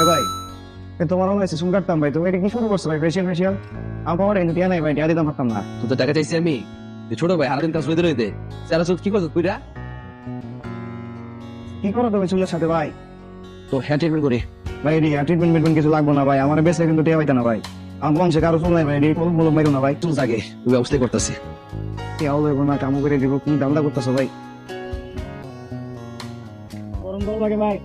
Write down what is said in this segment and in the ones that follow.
এ ভাই এ তোমার চুল কাটতাম ভাই তুমি এটা কি শুরু করছ ভাই? ফেসিয়াল ফেসিয়াল আমার কিন্তু টিয়া নাই ভাই টিয়া দিতাম পারতাম না। তুই তো টাকা চাইছি আমি। তুই ছোট ভাই হারাদিন কাজ রইতে রইতে স্যার কি করছ তুইরা কি করো তুমি চুলের সাথে ভাই? তো হ্যাঁ ট্রিটমেন্ট করি। ভাই ট্রিটমেন্ট মিটমেন্ট কিছু লাগবো না ভাই আমার বেসে কিন্তু টিয়া পাইতে না ভাই। আমার বংশে কারও চুল নাই ভাই মাইরো না ভাই। চুল করতেছি। দেবো না করে দিব করতেছো ভাই। গরম গরম লাগে ভাই।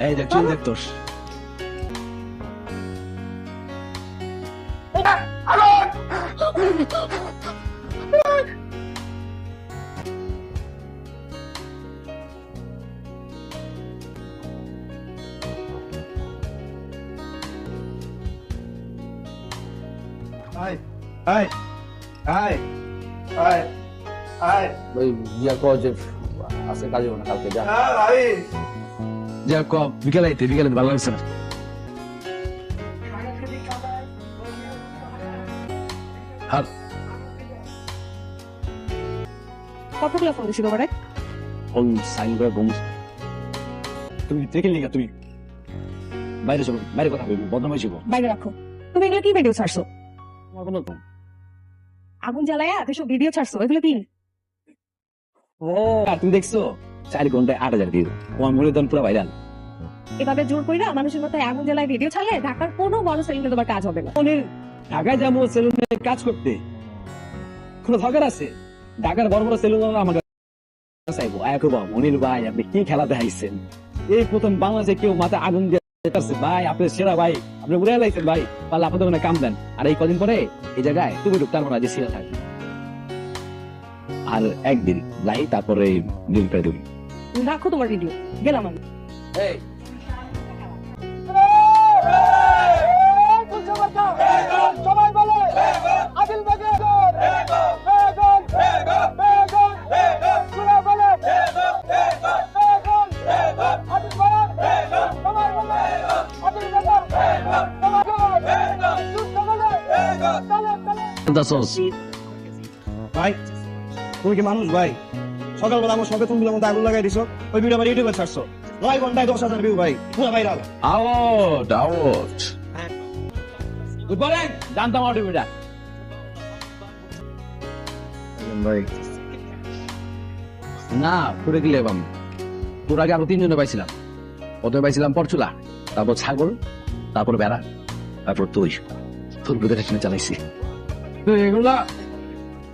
এই দেখ চুল দেখ তোর আয় আয় আয় আয় আয় ওই ইয়া কর যে আছে কাজে না কালকে যা হ্যাঁ ভাই যা ক বিকেলে আইতে বিকেলে ভালো লাগছে না আর কতগুলো ফোন দিছিল বারে ফোন সাইন করে বম তুমি দেখে লিখা তুমি বাইরে চলো বাইরে কথা বলব বদনাম হয়েছিল বাইরে রাখো তুমি এগুলো কি ভিডিও ছাড়ছো তোমার কোনো আগুন জ্বালায়া এসব ভিডিও ছাড়ছো এগুলো কি? ও তুমি দেখছ? চার ঘন্টায় আট হাজার ভিউ পুরো ভাইরাল এভাবে জোর কইরা মানুষের মাথায় আগুন জ্বালায় ভিডিও ছাড়লে ঢাকার কোনো বড় সেলিংয়ে তোমার কাজ হবে না। ঢাকায় যাব সেলুনে কাজ করতে? কোনো দরকার আছে? ঢাকার বড় বড় সেলুন আমার চাইব এক মনির ভাই আপনি কি খেলা দেখাইছেন এই প্রথম বাংলাদেশে কেউ মাথায় আগুন দিতেছে ভাই আপনি সেরা ভাই। আপনি উড়ে লাইছেন ভাই। পারলে আপনাদের ওখানে কাম দেন। আর এই কদিন পরে এই জায়গায় তুমি ঢুকতাম না যে সেরা থাকবে। আর একদিন যাই তারপরে ডিল করে দেবো রাখো তোমার ভিডিও গেলাম আমি। ভাই তুমি কি মানুষ ভাই? সকালবেলা আমার সবে তুমি আগুন লাগাই দিছো ওই ভিডিও আমার ইউটিউবে ছাড়ছো। নয় ঘন্টায় দশ হাজার ভিউ ভাই। পুরো viral out out good morning জানতাম আমার ভাই। না পুরে দিলে এবার তোর আগে আরও তিনজনে পাইছিলাম। প্রথমে পাইছিলাম পরচুলা তারপর ছাগল তারপর বেড়া তারপর তুই তোর বুধের এখানে চালাইছি। এগুলা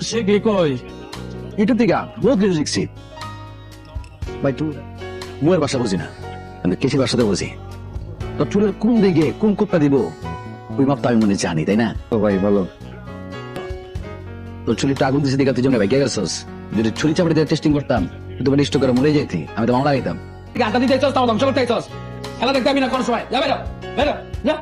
সে কে কই এটা থেকে বহুত কিছু শিখছি। ভাই তুই মুয়ের ভাষা বুঝি না। আমি ভাষাতে বুঝি। তোর চুলের কোন দিকে কোন কুপটা দিব ওই মাপটা আমি মনে জানি তাই না? তো ভাই বলো তোর চুলিটা আগুন দিছে দিকে তুই জন্য ভাই কে গেছস? যদি ছুরি চাপড়ি দিয়ে টেস্টিং করতাম তুই মানে করে মরে যাইতি আমি তো মামলা খাইতাম। আটা দিতে চাস তাও ধ্বংস করতে চাস। খেলা দেখতে আমি না কোনো সময়। যাবে না বেরো যা।